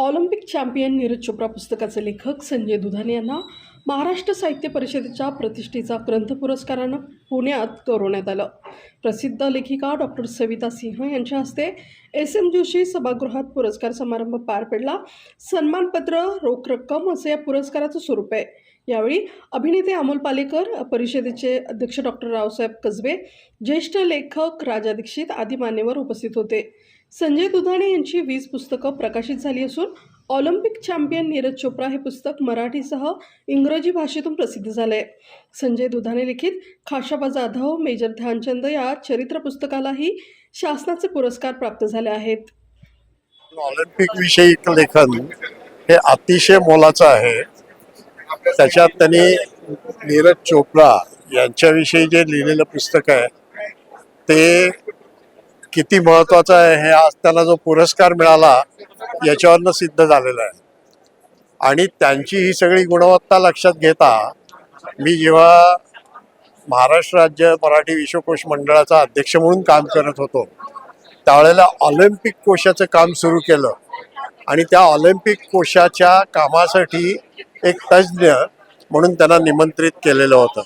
Olympic champion Neeraj Chopra पुस्तकाचे लेखक संजय दुधाने यांना महाराष्ट्र साहित्य परिषदेच्या प्रतिष्ठेचा ग्रंथ पुरस्कारानं पुण्यात गौरवण्यात आलं. प्रसिद्ध लेखिका डॉक्टर सविता सिंह यांच्या हस्ते एस एम जोशी सभागृहात पुरस्कार समारंभ पार पडला. सन्मानपत्र रोख रक्कम असं या पुरस्काराचं स्वरूप आहे. यावेळी अभिनेते अमोल पालेकर परिषदेचे अध्यक्ष डॉक्टर रावसाहेब कसबे ज्येष्ठ लेखक राजा दीक्षित आदी मान्यवर उपस्थित होते. संजय दुधाणे यांची वीस पुस्तकं प्रकाशित झाली असून ऑलिम्पिक चॅम्पियन नीरज चोप्रा हे पुस्तक मराठीसह इंग्रजी भाषेतून प्रसिद्ध झाले. आहे संजय दुधाने लिखित खाशाबा जाधव मेजर ध्यानचंद या चरित्र पुस्तकालाही शासनाचे पुरस्कार प्राप्त झाले आहेत. ऑलिम्पिक विषयी लेखन हे अतिशय मोलाचं आहे. त्याच्यात त्यांनी नीरज चोप्रा यांच्याविषयी जे लिहिलेलं पुस्तक आहे ते किती महत्वाचं आहे हे आज त्याला जो पुरस्कार मिळाला याच्यावरनं सिद्ध झालेलं आहे. आणि त्यांची ही सगळी गुणवत्ता लक्षात घेता मी जेव्हा महाराष्ट्र राज्य मराठी विश्वकोश मंडळाचा अध्यक्ष म्हणून काम करत होतो त्यावेळेला ऑलिम्पिक कोशाचं काम सुरू केलं. आणि त्या ऑलिम्पिक कोशाच्या कामासाठी एक तज्ज्ञ म्हणून त्यांना निमंत्रित केलेलं होतं.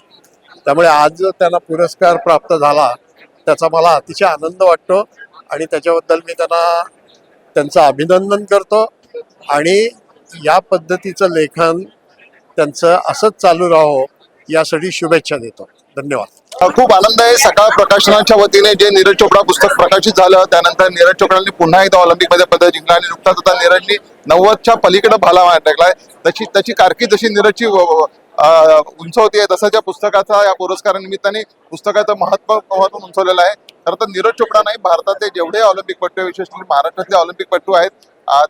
त्यामुळे आज जो त्यांना पुरस्कार प्राप्त झाला त्याचा मला अतिशय आनंद वाटतो. आणि त्याच्याबद्दल मी त्यांना त्यांचं अभिनंदन करतो आणि या पद्धतीचं लेखन त्यांचं असंच चालू राहो यासाठी शुभेच्छा देतो. धन्यवाद. खूप आनंद आहे. सकाळ प्रकाशनाच्या वतीने जे नीरज चोपडा पुस्तक प्रकाशित झालं त्यानंतर नीरज चोपडाने पुन्हा एकदा ऑलिम्पिकमध्ये पदक जिंकलं आणि नुकताच आता नीरजनी नव्वदच्या पलीकडे भाला टाकलाय. तशी त्याची कारकीर्द जशी नीरजची व- उंच होती तसं त्या पुस्तकाचा या पुरस्कारानिमित्ताने पुस्तकाचं महत्त्व महत्त्व उंचवलेलं आहे. खरं तर नीरज चोपडा नाही भारतातले जेवढे ऑलिम्पिक पट्टू आहे, महाराष्ट्रातले ऑलिम्पिक पट्टू आहेत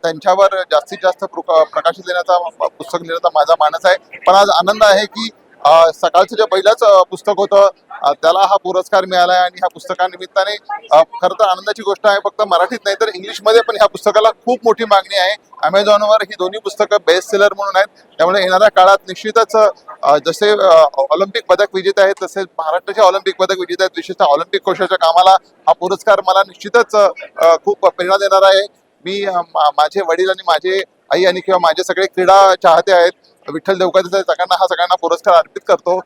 त्यांच्यावर जास्तीत जास्त प्रकाशित देण्याचा पुस्तक लिहिण्याचा माझा मानस आहे. पण आज आनंद आहे की सकाळचं जे पहिलंच पुस्तक होतं त्याला हा पुरस्कार मिळाला आहे आणि ह्या पुस्तकानिमित्ताने खरं तर आनंदाची गोष्ट आहे फक्त मराठीत नाही तर इंग्लिशमध्ये पण ह्या पुस्तकाला खूप मोठी मागणी आहे. अमेझॉनवर ही दोन्ही पुस्तकं बेस्ट सेलर म्हणून आहेत. त्यामुळे येणाऱ्या काळात निश्चितच जसे ऑलिम्पिक पदक विजेते आहेत तसेच महाराष्ट्राचे ऑलिम्पिक पदक विजेते आहेत. विशेषतः ऑलिम्पिक कोशाच्या कामाला हा पुरस्कार मला निश्चितच खूप प्रेरणा देणार आहे. मी माझे वडील आणि माझे आई आणि किंवा माझे सगळे क्रीडा चाहते आहेत. विठ्ठल देवकाचे सगळ्यांना हा सगळ्यांना पुरस्कार अर्पित करतो.